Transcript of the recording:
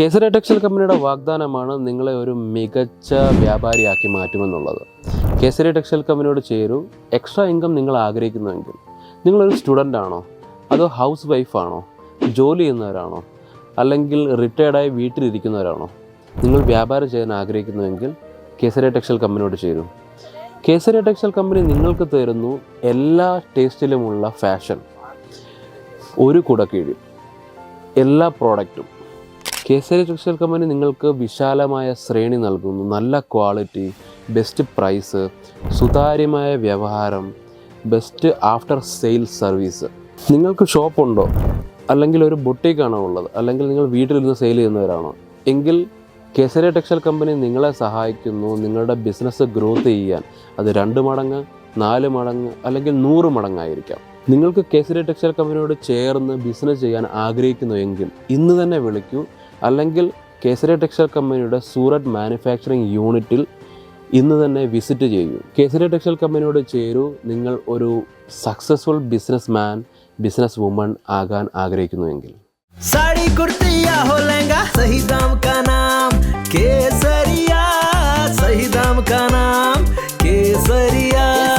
Kesari textile കമ്പനിയുടെ വാഗ്ദാനമാണ് നിങ്ങളെ ഒരു മികച്ച വ്യാപാരിയാക്കി മാറ്റുമെന്നുള്ളത്. കേസരി ടെക്സ്റ്റൈൽ കമ്പനിയോട് ചേരൂ. എക്സ്ട്രാ ഇൻകം നിങ്ങൾ ആഗ്രഹിക്കുന്നുവെങ്കിൽ. നിങ്ങളൊരു സ്റ്റുഡന്റ് ആണോ അതോ ഹൗസ് വൈഫാണോ? ജോലി ചെയ്യുന്നവരാണോ? അല്ലെങ്കിൽ റിട്ടയർഡായി വീട്ടിലിരിക്കുന്നവരാണോ? നിങ്ങൾ വ്യാപാരം ചെയ്യാൻ ആഗ്രഹിക്കുന്നുവെങ്കിൽ കേസരി ടെക്സ്റ്റൈൽ കമ്പനിയോട് ചേരൂ. കേസരി ടെക്സ്റ്റൈൽ കമ്പനി നിങ്ങൾക്ക് തരുന്നു എല്ലാ ടേസ്റ്റിലുമുള്ള ഫാഷൻ. ഒരു കുടക്കീഴിൽ. എല്ലാ പ്രോഡക്റ്റും. കേസരി ടെക്സ്റ്റൈൽ കമ്പനി നിങ്ങൾക്ക് വിശാലമായ ശ്രേണി നൽകുന്നു. നല്ല ക്വാളിറ്റി ബെസ്റ്റ് പ്രൈസ് സുതാര്യമായ വ്യവഹാരം ബെസ്റ്റ് ആഫ്റ്റർ സെയിൽ സർവീസ് നിങ്ങൾക്ക് ഷോപ്പുണ്ടോ അല്ലെങ്കിൽ ഒരു ബൊട്ടീക്കാണോ ഉള്ളത്? അല്ലെങ്കിൽ നിങ്ങൾ വീട്ടിലിരുന്ന് സെയിൽ ചെയ്യുന്നവരാണോ? എങ്കിൽ കേസരി ടെക്സ്റ്റൈൽ കമ്പനി നിങ്ങളെ സഹായിക്കുന്നു. നിങ്ങളുടെ ബിസിനസ് ഗ്രോത്ത് ചെയ്യാൻ. അത് രണ്ട് മടങ്ങ് നാല് മടങ്ങ് അല്ലെങ്കിൽ നൂറ് മടങ്ങായിരിക്കാം. നിങ്ങൾക്ക് കേസരി ടെക്സ്റ്റൈൽ കമ്പനിയോട് ചേർന്ന് ബിസിനസ് ചെയ്യാൻ ആഗ്രഹിക്കുന്നു എങ്കിൽ ഇന്ന് തന്നെ വിളിക്കൂ. അല്ലെങ്കിൽ കേസരി ടെക്സ്റ്റൈൽ കമ്പനിയുടെ സൂറത്ത് മാനുഫാക്ചറിങ് യൂണിറ്റിൽ ഇന്ന് തന്നെ വിസിറ്റ് ചെയ്യൂ. കേസരി ടെക്സ്റ്റൈൽ കമ്പനിയോട് ചേരൂ. നിങ്ങൾ ഒരു successful business man business woman ആകാൻ ആഗ്രഹിക്കുന്നുവെങ്കിൽ. സാരി കുർത്തിയാ ഹോ ലെങ്കാ.